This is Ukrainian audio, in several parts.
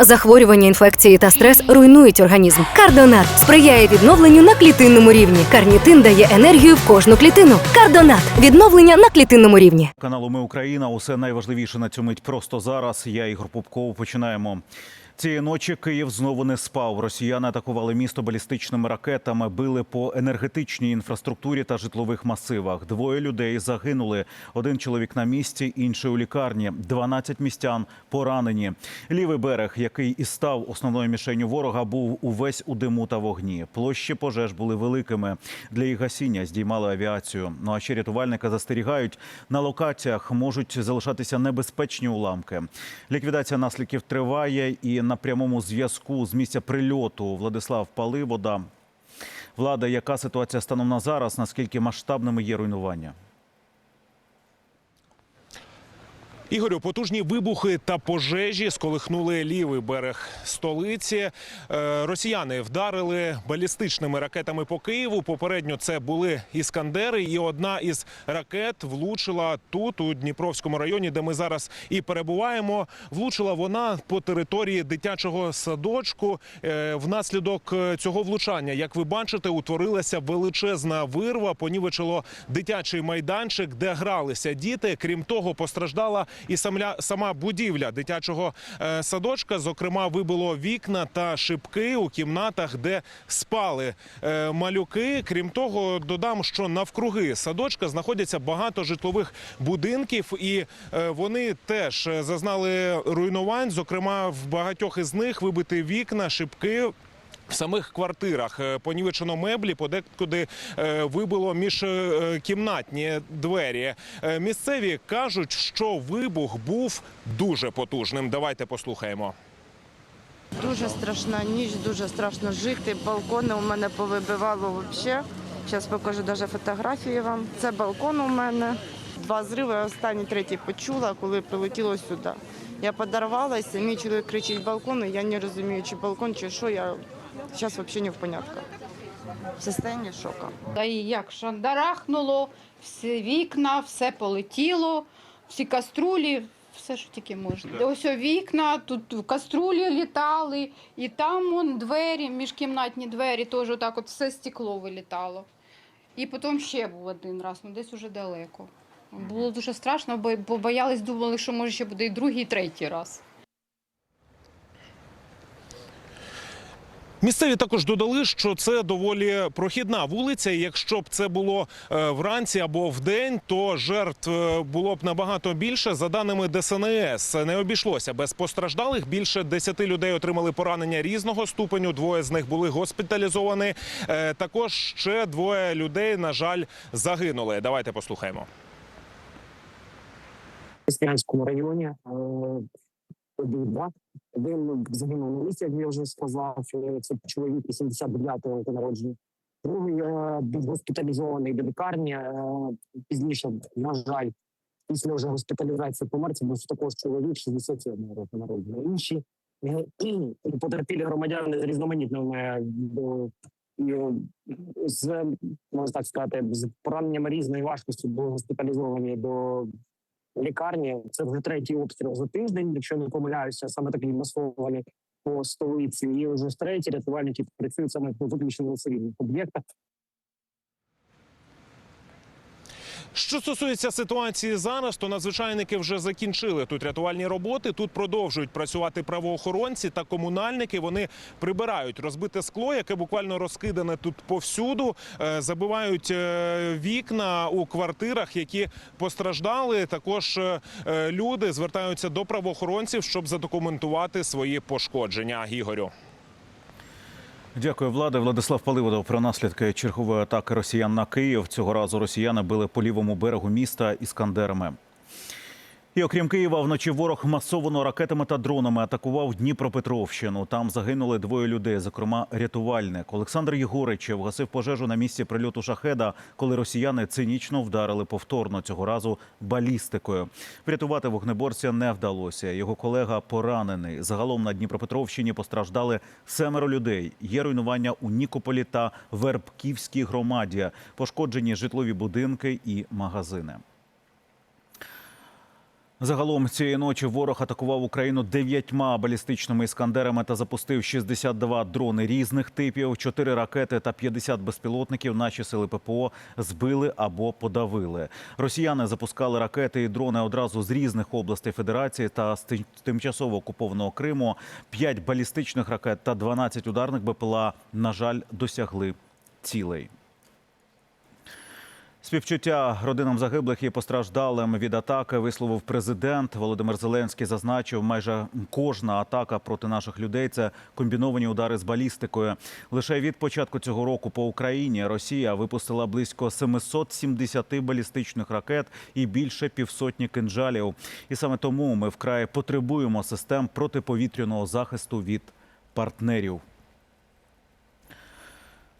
Захворювання, інфекції та стрес руйнують організм. Кардонат сприяє відновленню на клітинному рівні. Карнітин дає енергію в кожну клітину. Кардонат відновлення на клітинному рівні. Каналу Ми Україна. Усе найважливіше на цю мить просто зараз. Я Ігор Пупков. Починаємо. Цієї ночі Київ знову не спав. Росіяни атакували місто балістичними ракетами, били по енергетичній інфраструктурі та житлових масивах. Двоє людей загинули. Один чоловік на місці, інший у лікарні. 12 містян поранені. Лівий берег, який і став основною мішенню ворога, був увесь у диму та вогні. Площі пожеж були великими. Для їх гасіння здіймали авіацію. Ну а ще рятувальники застерігають, на локаціях можуть залишатися небезпечні уламки. Ліквідація наслідків триває і на прямому зв'язку з місця прильоту Владислав Паливода. Влада, яка ситуація станом на зараз? Наскільки масштабними є руйнування? Ігорю, потужні вибухи та пожежі сколихнули лівий берег столиці. Е, Росіяни вдарили балістичними ракетами по Києву. Попередньо це були іскандери, і одна із ракет влучила тут, у Дніпровському районі, де ми зараз і перебуваємо. Влучила вона по території дитячого садочку. Е, Внаслідок е, цього влучання, як ви бачите, утворилася величезна вирва. Понівечило дитячий майданчик, де гралися діти. Крім того, постраждала і самля, сама будівля дитячого е, садочка. Зокрема, вибило вікна та шибки у кімнатах, де спали е, малюки. Крім того, додам, що навкруги садочка знаходяться багато житлових будинків, і е, вони теж зазнали руйнувань. Зокрема, в багатьох із них вибиті вікна, шибки. В самих квартирах е, понівечено меблі, подекуди е, вибило міжкімнатні двері. Е, Місцеві кажуть, що вибух був дуже потужним. Давайте послухаємо. Дуже страшна ніч, дуже страшно жити. Балкони у мене повибивало взагалі. Зараз покажу навіть фотографії вам. Це балкон у мене. Два зриви, останній третій почула, коли прилетіло сюди. Я подорвалася, мій чоловік кричить балкон, і я не розумію, чи балкон, чи що. Я зараз взагалі не в понятках. В состоянии шока. Та і як шандарахнуло, всі вікна, все полетіло, всі каструлі, все, що тільки можна. Ось о вікна, тут каструлі літали, і там вон двері, міжкімнатні двері, теж отак от все стекло вилітало. І потім ще був один раз, ну десь уже далеко. Було дуже страшно, бо бо боялись, думали, що може ще буде і другий, і третій раз. Місцеві також додали, що це доволі прохідна вулиця. Якщо б це було е, вранці або вдень, то жертв е, було б набагато більше. За даними ДСНС, не обійшлося без постраждалих. Більше 10 людей отримали поранення різного ступеню. Двоє з них були госпіталізовані. Е, Також ще двоє людей, на жаль, загинули. Давайте послухаємо. Крестянському районі обидва. Один загинув на місці, як я вже сказав. Це чоловік 89-го року народження. Другий е, був госпіталізований до лікарні. е, Пізніше, на жаль, після вже госпіталізації помер. Це був також чоловік 67-го року народження. Інші е, потерпілі громадяни з різноманітними з можна так сказати, з пораненнями різної важкості були госпіталізовані до лікарні. Це вже третій обстріл за тиждень, якщо не помиляюся, саме такий масований по столиці. І вже втретє рятувальники працюють саме по виключно цивільних об'єктах. Що стосується ситуації зараз, то надзвичайники вже закінчили тут рятувальні роботи. Тут продовжують працювати правоохоронці та комунальники. Вони прибирають розбите скло, яке буквально розкидане тут повсюду. Е, Забивають е, вікна у квартирах, які постраждали. Також е, люди звертаються до правоохоронців, щоб задокументувати свої пошкодження. Ігорю. Дякую, влади. Владислав Паливодов про наслідки чергової атаки росіян на Київ. Цього разу росіяни били по лівому берегу міста іскандерами. І окрім Києва, вночі ворог масовано ракетами та дронами атакував Дніпропетровщину. Там загинули двоє людей, зокрема рятувальник. Олександр Єгоричев гасив пожежу на місці прильоту шахеда, коли росіяни цинічно вдарили повторно цього разу балістикою. Врятувати вогнеборця не вдалося. Його колега поранений. Загалом на Дніпропетровщині постраждали семеро людей. Є руйнування у Нікополі та Вербківській громаді. Пошкоджені житлові будинки і магазини. Загалом цієї ночі ворог атакував Україну дев'ятьма балістичними іскандерами та запустив 62 дрони різних типів, 4 ракети та 50 безпілотників. Наші сили ППО збили або подавили. Росіяни запускали ракети і дрони одразу з різних областей Федерації та з тимчасово окупованого Криму. 5 балістичних ракет та 12 ударних БПЛА, на жаль, досягли цілей. Співчуття родинам загиблих і постраждалим від атаки висловив президент Володимир Зеленський. Зазначив, майже кожна атака проти наших людей це комбіновані удари з балістикою. Лише від початку цього року по Україні Росія випустила близько 770 балістичних ракет і більше півсотні кинджалів. І саме тому ми вкрай потребуємо систем протиповітряного захисту від партнерів.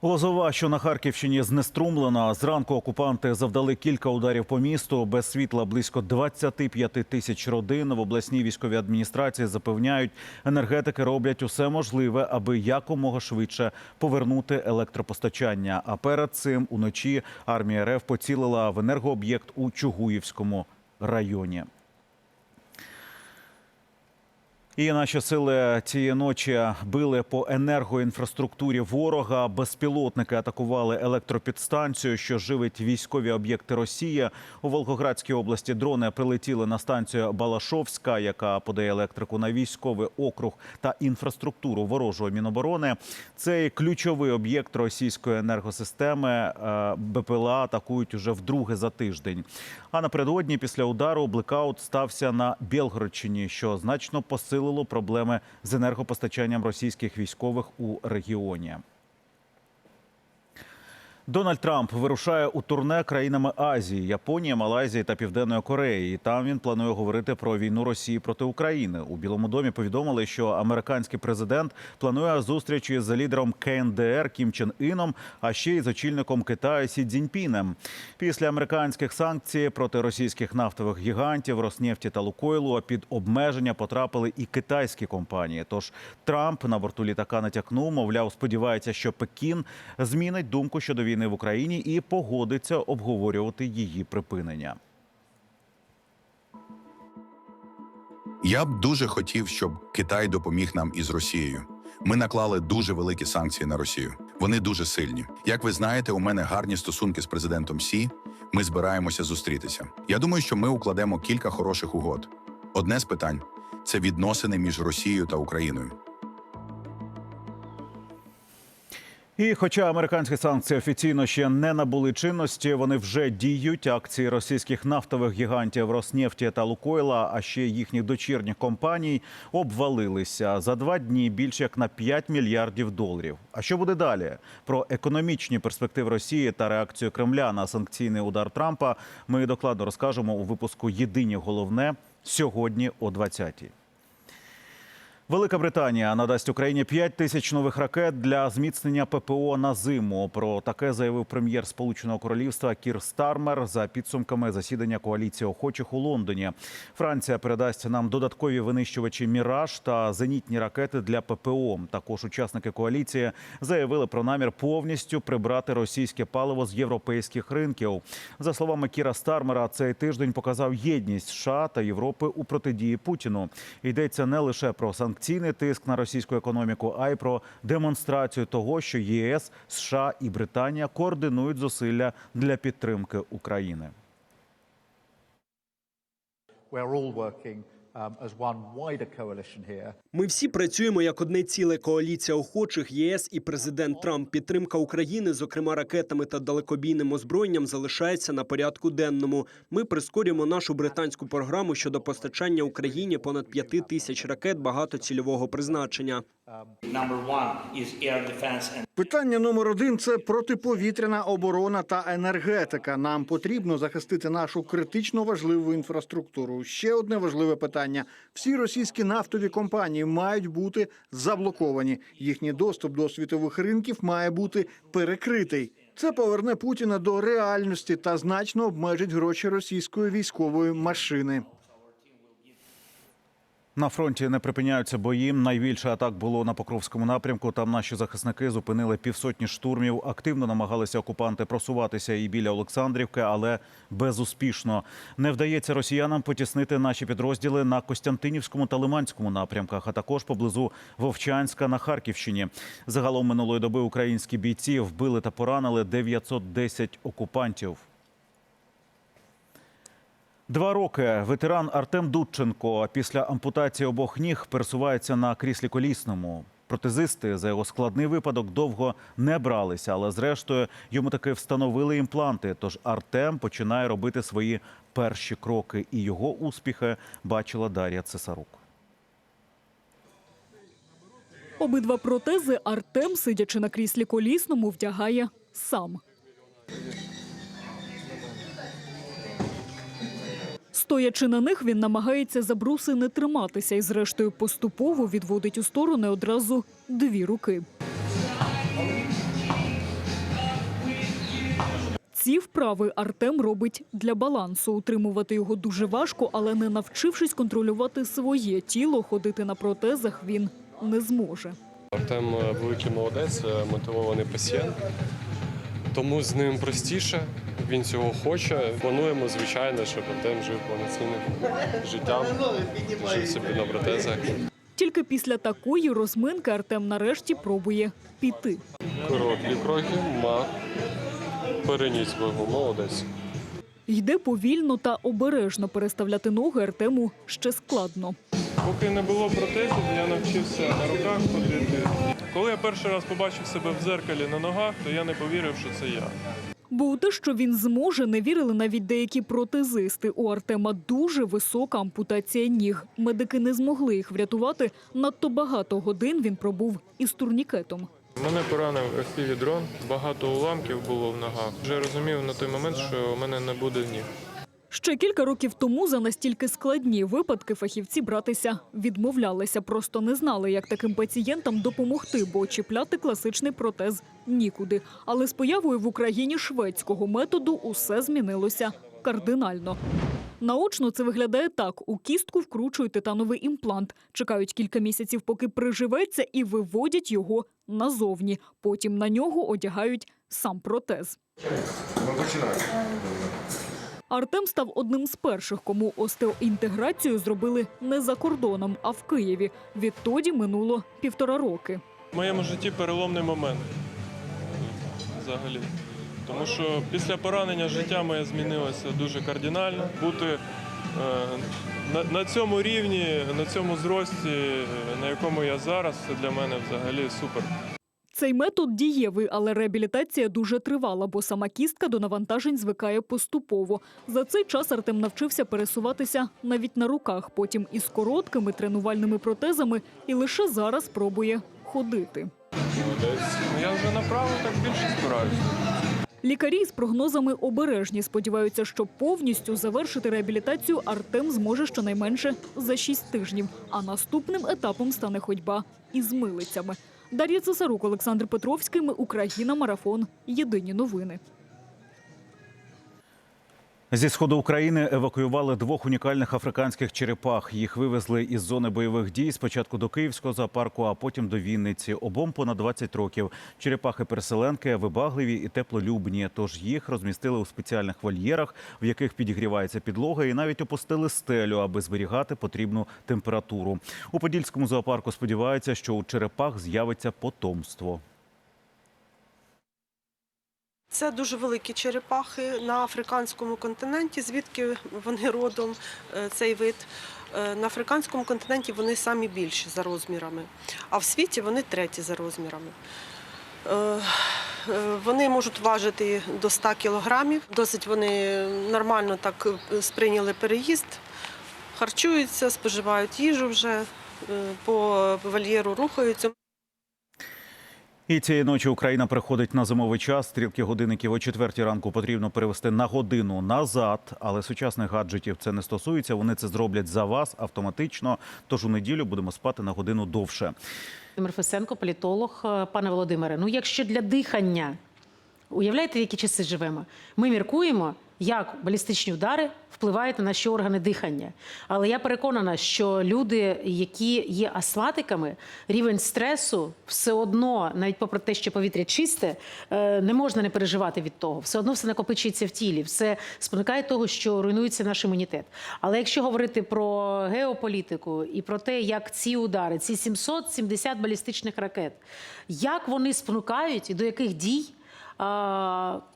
Лозова, що на Харківщині знеструмлена. Зранку окупанти завдали кілька ударів по місту. Без світла близько 25 тисяч родин. В обласній військовій адміністрації запевняють, енергетики роблять усе можливе, аби якомога швидше повернути електропостачання. А перед цим уночі армія РФ поцілила в енергооб'єкт у Чугуївському районі. І наші сили цієї ночі били по енергоінфраструктурі ворога. Безпілотники атакували електропідстанцію, що живить військові об'єкти Росії. У Волгоградській області дрони прилетіли на станцію Балашовська, яка подає електрику на військовий округ та інфраструктуру ворожого міноборони. Цей ключовий об'єкт російської енергосистеми е, БПЛА атакують уже вдруге за тиждень. А напередодні після удару блекаут стався на Білгородщині, що значно посилило проблеми з енергопостачанням російських військових у регіоні. Дональд Трамп вирушає у турне країнами Азії, Японії, Малайзії та Південної Кореї. І там він планує говорити про війну Росії проти України. У Білому домі повідомили, що американський президент планує зустрічі з лідером КНДР Кім Чен Іном, а ще й з очільником Китаю Сі Цзіньпінем. Після американських санкцій проти російських нафтових гігантів Роснефті та Лукойлу під обмеження потрапили і китайські компанії. Тож Трамп на борту літака натякнув, мовляв, сподівається, що Пекін змінить думку щодо війни в Україні і погодиться обговорювати її припинення. Я б дуже хотів, щоб Китай допоміг нам із Росією. Ми наклали дуже великі санкції на Росію. Вони дуже сильні. Як ви знаєте, у мене гарні стосунки з президентом Сі. Ми збираємося зустрітися. Я думаю, що ми укладемо кілька хороших угод. Одне з питань це відносини між Росією та Україною. І хоча американські санкції офіційно ще не набули чинності, вони вже діють. Акції російських нафтових гігантів Роснефті та Лукойла, а ще їхніх дочірніх компаній, обвалилися за два дні більше як на 5 мільярдів доларів. А що буде далі? Про економічні перспективи Росії та реакцію Кремля на санкційний удар Трампа ми докладно розкажемо у випуску Єдині головне сьогодні о 20-й. Велика Британія надасть Україні 5 тисяч нових ракет для зміцнення ППО на зиму. Про таке заявив прем'єр Сполученого Королівства Кір Стармер за підсумками засідання коаліції охочих у Лондоні. Франція передасть нам додаткові винищувачі Міраж та зенітні ракети для ППО. Також учасники коаліції заявили про намір повністю прибрати російське паливо з європейських ринків. За словами Кіра Стармера, цей тиждень показав єдність США та Європи у протидії Путіну. Йдеться не лише про санкційний тиск на російську економіку, а й про демонстрацію того, що ЄС, США і Британія координують зусилля для підтримки України. Um. Ми всі працюємо як одне ціле коаліція охочих ЄС і президент Трамп. Підтримка України, зокрема ракетами та далекобійним озброєнням, залишається на порядку денному. Ми прискорюємо нашу британську програму щодо постачання Україні понад п'яти тисяч ракет багатоцільового призначення. And Питання номер один це протиповітряна оборона та енергетика. Нам потрібно захистити нашу критично важливу інфраструктуру. Ще одне важливе питання: всі російські нафтові компанії мають бути заблоковані. Їхній доступ до світових ринків має бути перекритий. Це поверне Путіна до реальності та значно обмежить гроші російської військової машини. На фронті не припиняються бої. Найбільше атак було на Покровському напрямку. Там наші захисники зупинили півсотні штурмів. Активно намагалися окупанти просуватися і біля Олександрівки, але безуспішно. Не вдається росіянам потіснити наші підрозділи на Костянтинівському та Лиманському напрямках, а також поблизу Вовчанська на Харківщині. Загалом минулої доби українські бійці вбили та поранили 910 окупантів. Два роки ветеран Артем Дудченко після ампутації обох ніг пересувається на кріслі колісному. Протезисти за його складний випадок довго не бралися, але зрештою йому таки встановили імпланти. Тож Артем починає робити свої перші кроки, і його успіхи бачила Дар'я Цесарук. Обидва протези Артем, сидячи на кріслі колісному, вдягає сам. Стоячи на них, він намагається за бруси не триматися і, зрештою, поступово відводить у сторони одразу дві руки. Ці вправи Артем робить для балансу. Утримувати його дуже важко, але не навчившись контролювати своє тіло, ходити на протезах він не зможе. Артем е, великий молодець, е, мотивований пацієнт. Тому з ним простіше. Він цього хоче. Плануємо, звичайно, щоб Артем жив повноцінним життям, жив собі на протезах. Тільки після такої розминки Артем нарешті пробує піти. Короткі кроки, мах, переніс вагу, молодець. Йде повільно та обережно переставляти ноги Артему ще складно. Поки не було протезів, я навчився на руках ходити. Коли я перший раз побачив себе в дзеркалі на ногах, то я не повірив, що це я. Бо у те, що він зможе, не вірили навіть деякі протезисти. У Артема дуже висока ампутація ніг. Медики не змогли їх врятувати. Надто багато годин він пробув із турнікетом. Мене поранив FPV-дрон, багато уламків було в ногах. Вже розумів на той момент, що у мене не буде ніг. Ще кілька років тому за настільки складні випадки фахівці братися відмовлялися, просто не знали, як таким пацієнтам допомогти, бо чіпляти класичний протез нікуди. Але з появою в Україні шведського методу усе змінилося кардинально. Наочно це виглядає так: у кістку вкручують титановий імплант, чекають кілька місяців, поки приживеться, і виводять його назовні. Потім на нього одягають сам протез. Артем став одним з перших, кому остеоінтеграцію зробили не за кордоном, а в Києві. Відтоді минуло півтора роки. В моєму житті переломний момент. Взагалі. Тому що після поранення життя моє змінилося дуже кардинально. Бути е, на, цьому рівні, на цьому зрості, на якому я зараз, це для мене взагалі супер. Цей метод дієвий, але реабілітація дуже тривала, бо сама кістка до навантажень звикає поступово. За цей час Артем навчився пересуватися навіть на руках, потім із короткими тренувальними протезами, і лише зараз пробує ходити. Молодець. Я вже направо так більше збираюся. Лікарі з прогнозами обережні. Сподіваються, що повністю завершити реабілітацію Артем зможе щонайменше за 6 тижнів. А наступним етапом стане ходьба із милицями. Дар'я Цесарук, Олександр Петровський. Ми Україна. Марафон. Єдині новини. Зі сходу України евакуювали двох унікальних африканських черепах. Їх вивезли із зони бойових дій спочатку до Київського зоопарку, а потім до Вінниці. Обом понад 20 років. Черепахи-переселенки вибагливі і теплолюбні. Тож їх розмістили у спеціальних вольєрах, в яких підігрівається підлога, і навіть опустили стелю, аби зберігати потрібну температуру. У Подільському зоопарку сподіваються, що у черепах з'явиться потомство. Це дуже великі черепахи на африканському континенті, звідки вони родом, е, цей вид. Е, На африканському континенті вони самі більші за розмірами, а в світі вони треті за розмірами. Е, Вони можуть важити до 100 кілограмів. Досить вони нормально так сприйняли переїзд, харчуються, споживають їжу вже, по вольєру рухаються. І цієї ночі Україна приходить на зимовий час. Стрілки годинників о четвертій ранку потрібно перевести на годину назад. Але сучасних гаджетів це не стосується. Вони це зроблять за вас автоматично. Тож у неділю будемо спати на годину довше. Володимир Фесенко, політолог. Е, Пане Володимире, ну якщо для дихання, уявляєте, які часи живемо? Ми міркуємо, як балістичні удари впливають на наші органи дихання. Але я переконана, що люди, які є астматиками, рівень стресу все одно, навіть попри те, що повітря чисте, е, не можна не переживати від того. Все одно все накопичується в тілі, все спонукає того, що руйнується наш імунітет. Але якщо говорити про геополітику і про те, як ці удари, ці 770 балістичних ракет, як вони спонукають і до яких дій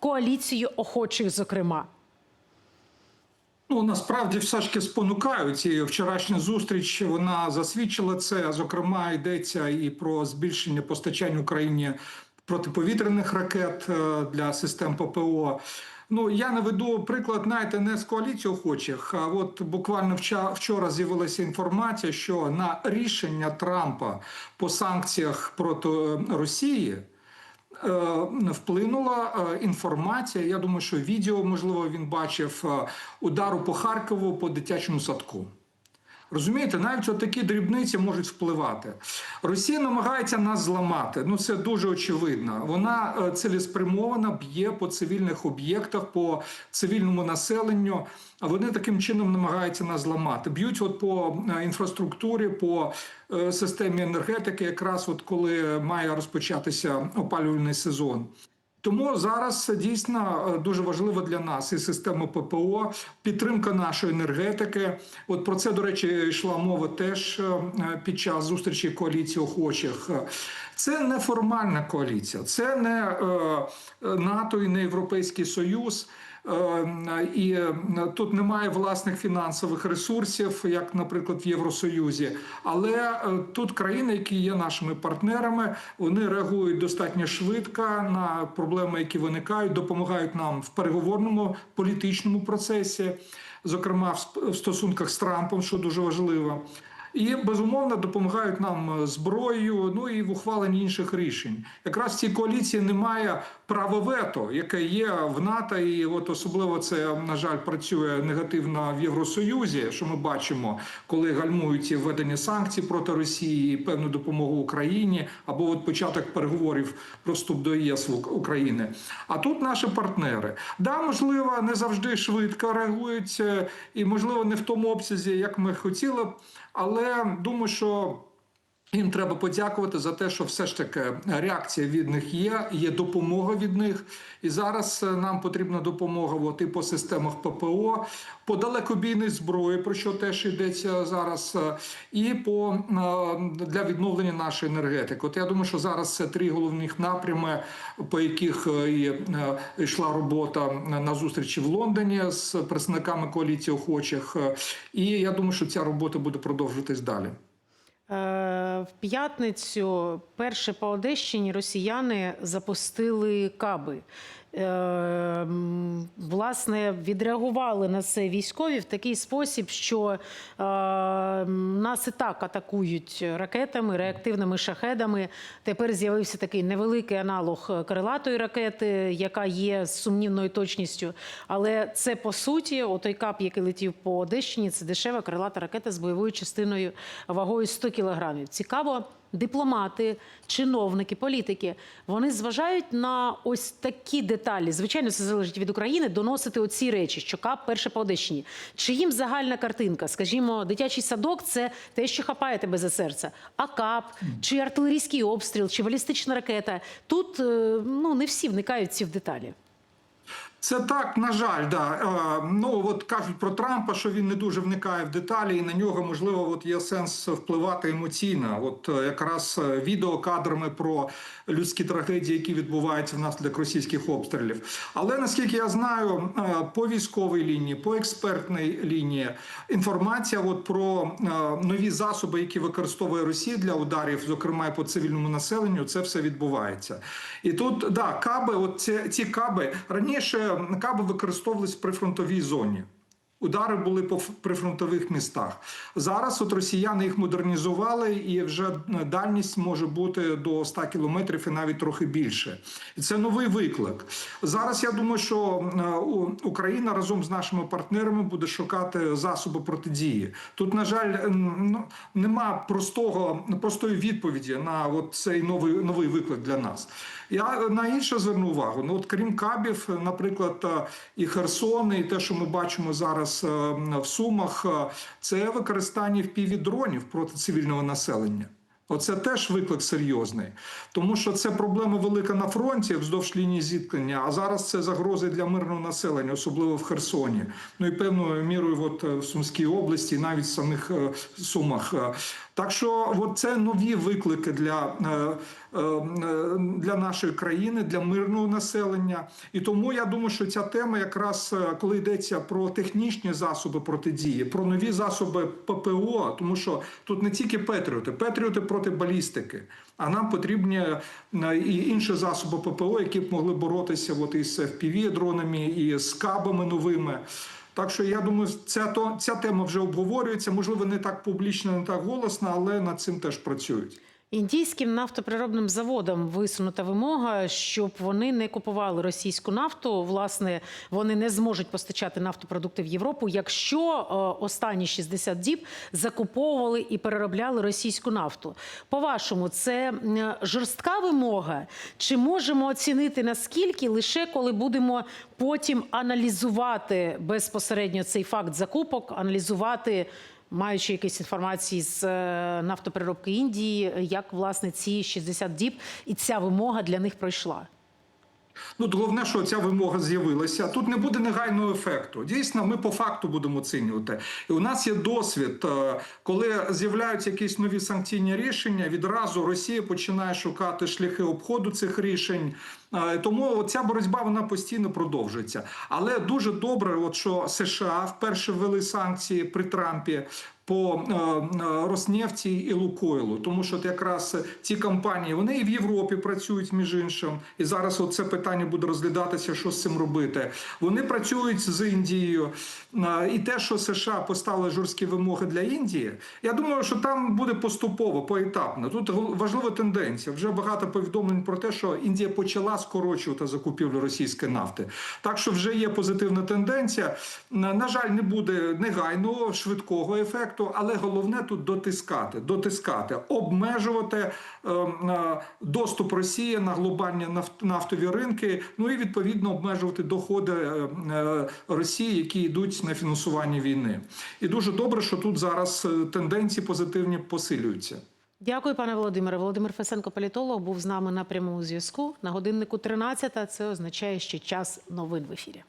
коаліцію охочих, зокрема. Ну насправді все ж таки спонукають. І вчорашня зустріч вона засвідчила це. Зокрема, йдеться і про збільшення постачань Україні протиповітряних ракет е, для систем ППО. Ну я наведу приклад, знаєте, не з коаліції охочих. А от буквально вчора з'явилася інформація, що на рішення Трампа по санкціях проти Росії. Е, Вплинула е, інформація. Я думаю, що відео можливо він бачив е, удару по Харкову по дитячому садку. Розумієте, навіть от такі дрібниці можуть впливати. Росія намагається нас зламати. Ну це дуже очевидно. Вона е, цілеспрямовано б'є по цивільних об'єктах, по цивільному населенню. А вони таким чином намагаються нас зламати. Б'ють от по е, інфраструктурі, по е, системі енергетики, якраз от коли має розпочатися опалювальний сезон. Тому зараз дійсно е, дуже важливо для нас і система ППО, підтримка нашої енергетики. От про це, до речі, йшла мова теж е, під час зустрічі коаліції охочих. Це не формальна коаліція, це не е, НАТО і не Європейський Союз. Е, І е, тут немає власних фінансових ресурсів, як, наприклад, в Євросоюзі. Але е, тут країни, які є нашими партнерами, вони реагують достатньо швидко на проблеми, які виникають, допомагають нам в переговорному політичному процесі, зокрема в стосунках з Трампом, що дуже важливо. І безумовно допомагають нам зброєю, ну і в ухваленні інших рішень. Якраз в цій коаліції немає права вето, яке є в НАТО, і от особливо це на жаль працює негативно в Євросоюзі. Що ми бачимо, коли гальмують введення санкцій проти Росії, певну допомогу Україні, або от початок переговорів про вступ до ЄС України. А тут наші партнери. Да, можливо, не завжди швидко реагують, е, і можливо не в тому обсязі, як ми хотіли б. Але думаю, що їм треба подякувати за те, що все ж таки реакція від них є, є допомога від них. І зараз е, нам потрібна допомога от, і по системах ППО, по далекобійній зброї, про що теж йдеться зараз, е, і по е, для відновлення нашої енергетики. От я думаю, що зараз це три головних напрями, по яких йшла робота на зустрічі в Лондоні з представниками коаліції охочих. І я думаю, що ця робота буде продовжуватись далі. Е, В п'ятницю перше по Одещині росіяни запустили каби. Е, м, Власне, відреагували на це військові в такий спосіб, що е, нас і так атакують ракетами, реактивними шахедами. Тепер з'явився такий невеликий аналог крилатої ракети, яка є з сумнівною точністю. Але це по суті, отой кап, який летів по Одещині, це дешева крилата ракета з бойовою частиною вагою 100 кілограмів. Цікаво. Дипломати, чиновники, політики вони зважають на ось такі деталі. Звичайно, це залежить від України доносити оці речі, що кап перше по Одещині. Чи їм загальна картинка? Скажімо, дитячий садок це те, що хапає тебе за серце. А кап, чи артилерійський обстріл, чи балістична ракета. Тут е, ну не всі вникають ці в деталі. Це так, на жаль, да. Е, Ну от кажуть про Трампа, що він не дуже вникає в деталі, і на нього можливо от є сенс впливати емоційно. От е, якраз е, відеокадрами про людські трагедії, які відбуваються внаслідок російських обстрілів. Але наскільки я знаю, по військовій лінії, по експертній лінії інформація от про нові засоби, які використовує Росія для ударів, зокрема по цивільному населенню, це все відбувається. І тут да, каби, от ці, ці каби раніше каби використовувались при фронтовій зоні. Удари були по прифронтових містах. Зараз от росіяни їх модернізували, і вже дальність може бути до 100 кілометрів і навіть трохи більше. І це новий виклик. Зараз я думаю, що е, Україна разом з нашими партнерами буде шукати засоби протидії. Тут, на жаль, ну, нема простого простої відповіді на от цей новий новий виклик для нас. Я на інше зверну увагу. Ну от крім кабів, наприклад, і Херсон, і те, що ми бачимо зараз е, в Сумах, е, це використання впівдронів проти цивільного населення. Оце теж виклик серйозний, тому що це проблема велика на фронті вздовж лінії зіткнення. А зараз це загрози для мирного населення, особливо в Херсоні. Ну і певною мірою, от е, в Сумській області, навіть в самих Сумах. Так що, от це нові виклики для, е, е, е, для нашої країни, для мирного населення. І тому я думаю, що ця тема, якраз коли йдеться про технічні засоби протидії, про нові засоби ППО, тому що тут не тільки Петріоти, Петріоти проти балістики. А нам потрібні і інші засоби ППО, які б могли боротися от із FPV-дронами, і з кабами новими. Так що я думаю, ця то ця тема вже обговорюється. Можливо, не так публічно, не так голосно, але над цим теж працюють. Індійським нафтоприробним заводам висунута вимога, щоб вони не купували російську нафту. Власне, вони не зможуть постачати нафтопродукти в Європу, якщо е, останні 60 діб закуповували і переробляли російську нафту. По-вашому, це жорстка вимога? Чи можемо оцінити наскільки лише коли будемо потім аналізувати безпосередньо цей факт закупок, аналізувати? Маючи якісь інформації з е, нафтопереробки Індії, як власне ці 60 діб і ця вимога для них пройшла. Ну, головне, що ця вимога з'явилася. Тут не буде негайного ефекту. Дійсно, ми по факту будемо оцінювати. І у нас є досвід, е, коли з'являються якісь нові санкційні рішення, відразу Росія починає шукати шляхи обходу цих рішень. Е, Тому ця боротьба вона постійно продовжується. Але дуже добре, от що США вперше ввели санкції при Трампі. По е, е, Роснефті і Лукойлу, тому що якраз ці компанії вони і в Європі працюють між іншим, і зараз це питання буде розглядатися, що з цим робити. Вони працюють з Індією, і те, що США поставили жорсткі вимоги для Індії, я думаю, що там буде поступово, поетапно. Тут важлива тенденція. Вже багато повідомлень про те, що Індія почала скорочувати закупівлю російської нафти. Так що вже є позитивна тенденція. На жаль, не буде негайного швидкого ефекту, але головне тут дотискати, дотискати, обмежувати е, е, доступ Росії на глобальні нафт- нафтові ринки. Ну і відповідно обмежувати доходи е, е, Росії, які йдуть на фінансування війни. І дуже добре, що тут зараз тенденції позитивні посилюються. Дякую, пане Володимире. Володимир Фесенко, політолог, був з нами на прямому зв'язку. На годиннику 13 Це означає, що час новин в ефірі.